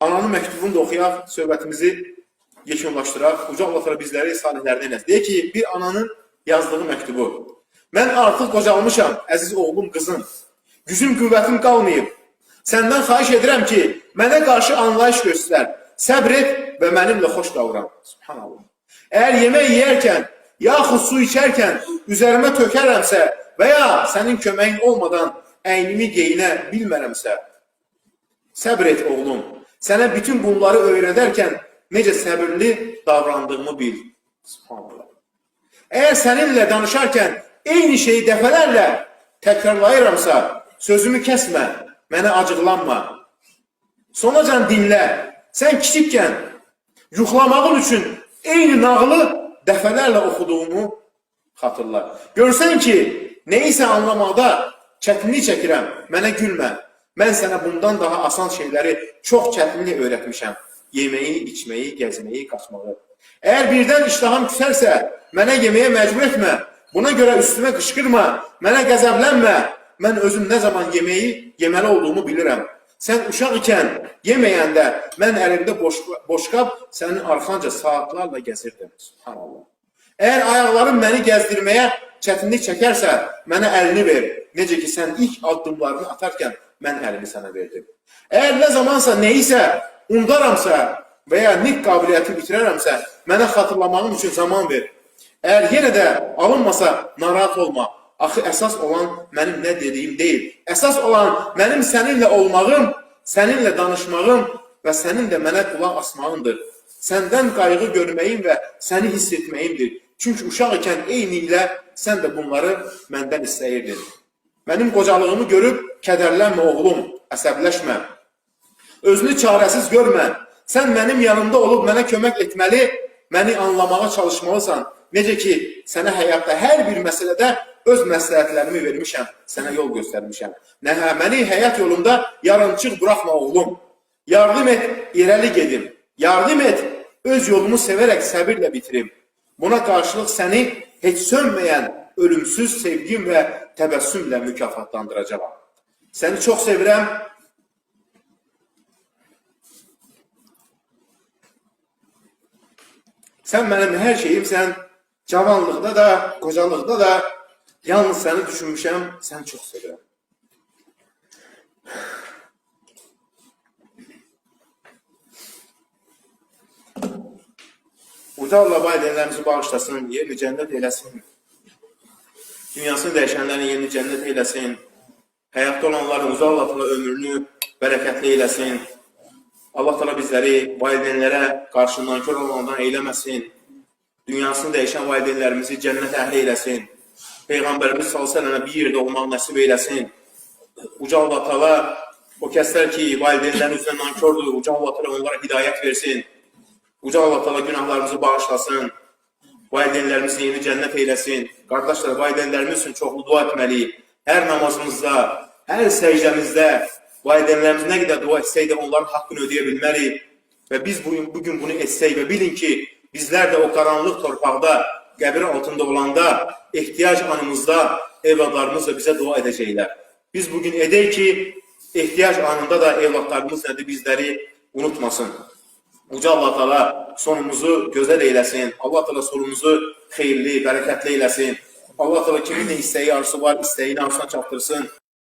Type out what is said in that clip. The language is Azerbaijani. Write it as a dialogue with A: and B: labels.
A: Ananın məktubunu da oxuyaq, söhbətimizi yekunlaşdıraq. Uca Allah təala bizləri salihlərdən eləsin. Deyir ki, bir ananın yazdığı məktubu. Mən artıq qocalmışam, əziz oğlum, qızım. Gücüm, qüvvətim qalmayıb. Səndən xahiş edirəm ki, mənə qarşı anlayış göstər. Səbr et və mənimlə xoş davran. Subhanallah. Əgər yemək yeyərkən, yaxud su içərkən üzərimə tökərəmsə və ya sənin köməyin olmadan əynimi geyinə bilmərəmsə, səbr et oğlum. Sənə bütün bunları öyrədərkən necə səbirli davrandığımı bil. Subhanallah. Eğer seninle danışarken eyni şeyi dəfələrlə təkrarlayıramsa, sözümü kəsmə, mənə acıqlanma. Sonacan dinlə. Sən kiçikkən yuxlamağın üçün eyni nağılı dəfələrlə oxuduğumu xatırla. Görsən ki, nəyisə anlamaqda çətinlik çəkirəm, mənə gülmə. Mən sənə bundan daha asan şeyləri çox çətinlik öyrətmişəm. Yeməyi, içməyi, gəzməyi, qaçmağı. Eğer birdən iştahım küsərsə, mənə yeməyə məcbur etmə. Buna görə üstümə qışqırma, mənə qəzəblənmə. Mən özüm nə zaman yeməyi yeməli olduğumu bilirəm. Sən uşaq ikən yeməyəndə mən əlimdə boş, boşqab sənin arxanca saatlarla gəzirdim. Subhanallah. Eğer ayaqlarım məni gəzdirməyə çətinlik çəkərsə, mənə əlini ver. Necə ki sən ilk addımlarını atarkən mən əlimi sənə verdim. Eğer nə zamansa nəyisə unudaramsa və ya nitq qabiliyyəti bitirərəmsə, mənə xatırlamağım üçün zaman ver. Eğer yenə də alınmasa narahat olma. Axı əsas olan mənim nə dediyim deyil. Əsas olan mənim səninlə olmağım, səninlə danışmağım və sənin də mənə qulaq asmağındır. Səndən qayğı görməyim və səni hiss etməyimdir. Çünki uşaq ikən eyni ilə sən də bunları məndən istəyirdin. Mənim qocalığımı görüb kədərlənmə oğlum, əsəbləşmə. Özünü çarəsiz görmə. Sən mənim yanımda olub mənə kömək etməli, məni anlamağa çalışmalısan. Necə ki, sənə həyatda hər bir məsələdə öz məsləhətlərimi vermişəm, sənə yol göstərmişəm. Nə, hə, məni həyat yolunda yarımçıq buraxma oğlum. Yardım et, irəli gedim. Yardım et, öz yolumu sevərək səbirlə bitirim. Buna karşılık seni hiç sönmeyen ölümsüz sevgim ve tebessümle mükafatlandıracağım. Seni çok sevirəm. Sen benim her şeyim şeyimsən. Cavanlıqda da, qocalıqda da yalnız seni düşünmüşəm, seni çok sevirəm. Uca Allah valideynlərimizi bağışlasın, yerini cənnət eləsin. Dünyasını dəyişənlərin yerini cənnət eyləsin. Həyatda olanların uca Allah ömrünü bərəkətli eyləsin. Allah təala bizləri valideynlərə qarşı nankor olanlardan eyləməsin. Dünyasını dəyişən valideynlərimizi cənnət əhli eyləsin. Peyğəmbərimiz sallallahu əleyhi bir yerdə olmaq nəsib eyləsin. Uca Allah təala o kəslər ki, valideynlərin üzrə nankordur, Uca Allah təala onlara hidayət versin. Uca Allah təala günahlarımızı bağışlasın. Valideynlərimizin yeni cənnət eyləsin. Qardaşlar, valideynlərimiz üçün çoxlu dua etməliyik. Hər namazımızda, hər səcdəmizdə valideynlərimiz nə qədər dua etsək də onların haqqını ödəyə bilməliyik. Və biz bugün, bugün bunu etsək və bilin ki, bizlər də o qaranlıq torpaqda, qəbir altında olanda, ehtiyac anımızda evladlarımız da bizə dua edəcəklər. Biz bugün edək ki, ehtiyac anında da evladlarımız nədir bizləri unutmasın. Uca Allah Teala sonumuzu gözəl eyləsin. Allah Teala sonumuzu xeyirli, bərəkətli eyləsin. Allah Teala kimin istəyi, arzusu var, istəyini arzusuna çatdırsın.